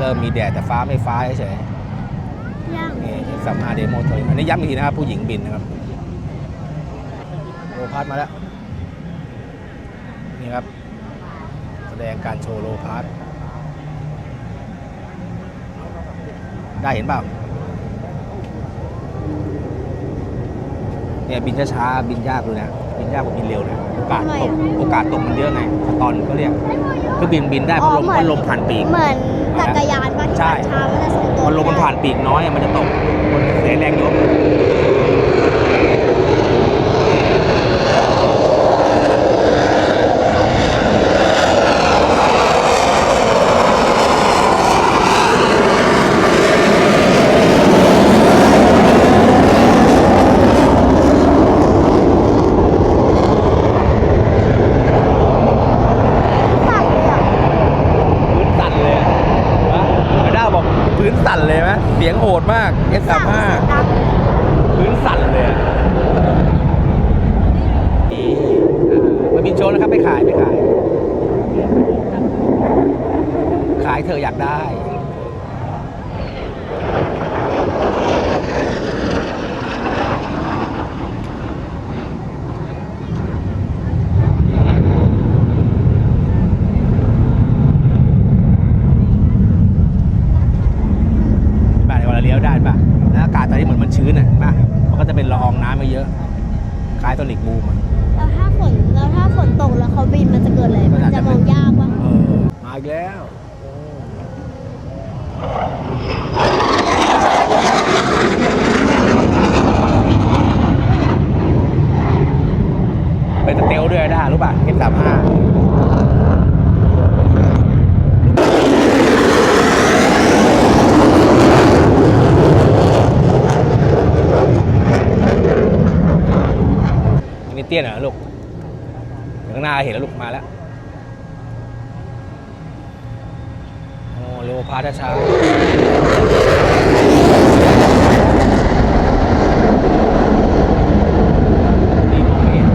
ฟ้าไม่ฟ้าเฉยย่างๆนี่สามห้าเดโมตัวอันนี้ย้ำอีกทีนะครับ ผู้หญิงบินนะครับโลพาร์ทมาแล้ว นี่ครับ แสดงการโชว์โลพาร์ทได้เห็นเปล่าเนี่ยบินช้าๆบินยากเลยนะบินยากกว่าบินเร็วนะโอกาสตกโอกาสตกมันเยอะไงตอนก็เรียกคือบินบินได้เพราะลมเพราะลมผ่านปีกเหมือน จักรยานป่ะที่ใช่มันช้ามันจะส่งตัวพอลมมันผ่านปีกน้อยอะมันจะตกมันเสียแรงยก สั่นเลยอะ พื้นสั่นเลยอะวะไอ้ด้าบอก พื้นสั่นเลยไหมเสียงโหดมากเอสสามห้าดังพื้นสั่นเลยอะนี่มาบินโชว์นะครับไม่ขายไม่ขาย ขายเธออยากได้ บ้านเวลาเลี้ยวได้ป่ะแล้วอากาศตอนนี้เหมือนมันชื้นอะป่ะมันก็จะเป็นละอองน้ำมาเยอะคล้ายตัวหลีกบูมอะแล้วถ้าฝนแล้วถ้าฝนตกแล้วเขาบินมันจะเกิดอะไรมันจะมองยากว่ะเออมาอีกแล้วเป็นสเตลด้วยได้รู้ป่ะเอสามห้า ยนเหรอลูกข้างหน้าเห็นแล้วลูกมาแล้วโอ้โลพาช้าๆนี่มองไม่เห็น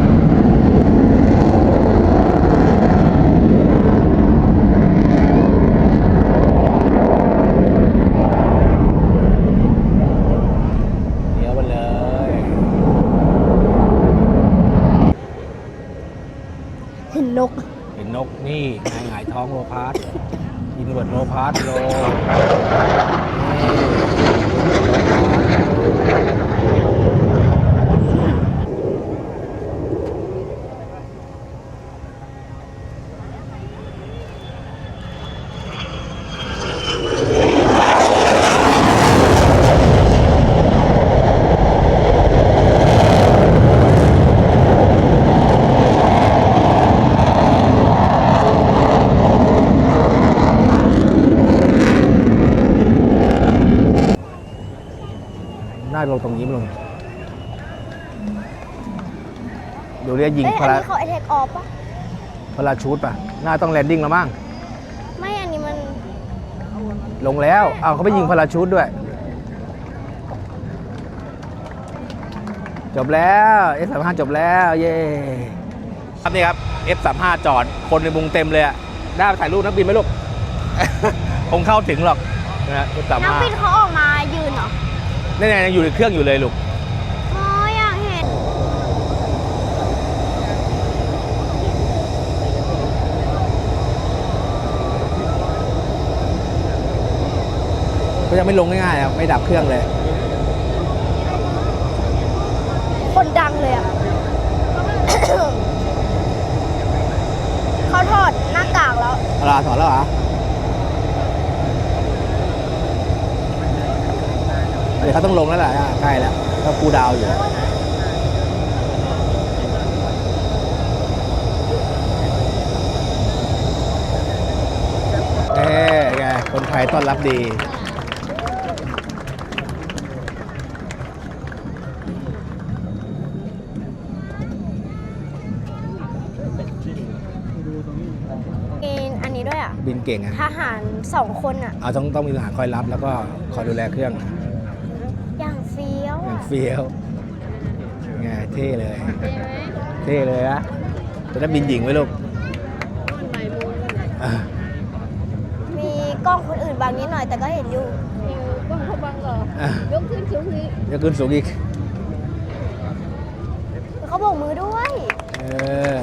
เดี๋ยวมันเลย เห็นนก เห็นนกนี่หงายหงายท้ อินเวอร์ดโนพาร์ตโลน่าลงตรงนี้มั้งลงเดี๋ยวเรียกยิงเอ้ยพอันลานี้เขาไอเทคออฟป่ะพลาชูดป่ะน่าต้องแลนดิ้งแล้วมั้งไม่ อันนี้มันลงแล้วเอาเขาไปยิงพลาชูดด้วย จบแล้ว F35 จบแล้วเย้ครับนี่ครับ F35 จอดคนในมุงเต็มเลยอะได้ไปถ่ายรูปนักบินไหมลูก คงเข้าถึงหรอกนะฮะ F35 นักบินเขาออกมายืนเหรอ นี่ๆยังอยู่ในเครื่องอยู่เลยลูกอ๋ออยากเห็นก็ยังไม่ลงง่ายๆอะไม่ดับเครื่องเลย คนดังเลยอะ เขาถอดหน้ากากแล้วเอาลาถอนแล้วเหรอ เดี๋ยวเขาต้องลงแล้วแหละอะใกล้แล้วก็คูลดาวน์อยู่เอ๊ไงคนไทยต้อนรับดีเองอันนี้ด้วยอะ บินเก่งอะทหารสองคนอะ เอาต้องต้องมีทหารคอยรับแล้วก็คอยดูแลเครื่องอย่างเฟี้ยว อย่าง อะ เฟี้ยวไงเท่เลย เท่เลยนะจะได้บินหญิงไหมลูกอะมีกล้องคนอื่นบางนิดหน่อยแต่ก็เห็นอยู่ต้องเขาบังเหรออะยกขึ้นสูงนี้จะขึ้นสูงอีก เขาโบกมือด้วย เออ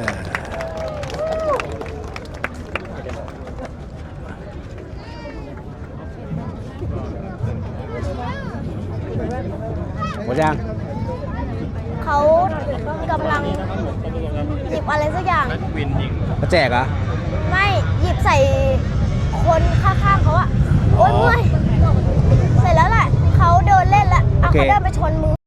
มดยังเขากำลังหยิบอะไรสักอย่าง มาแจกเหรอไม่หยิบใส่คนข้างๆเขาอะโอ๊ยอ๋อเมื่อยเสร็จแล้วแหละเขาเดินเล่นแล้วเอาโอเคเขาเดินไปชนมือ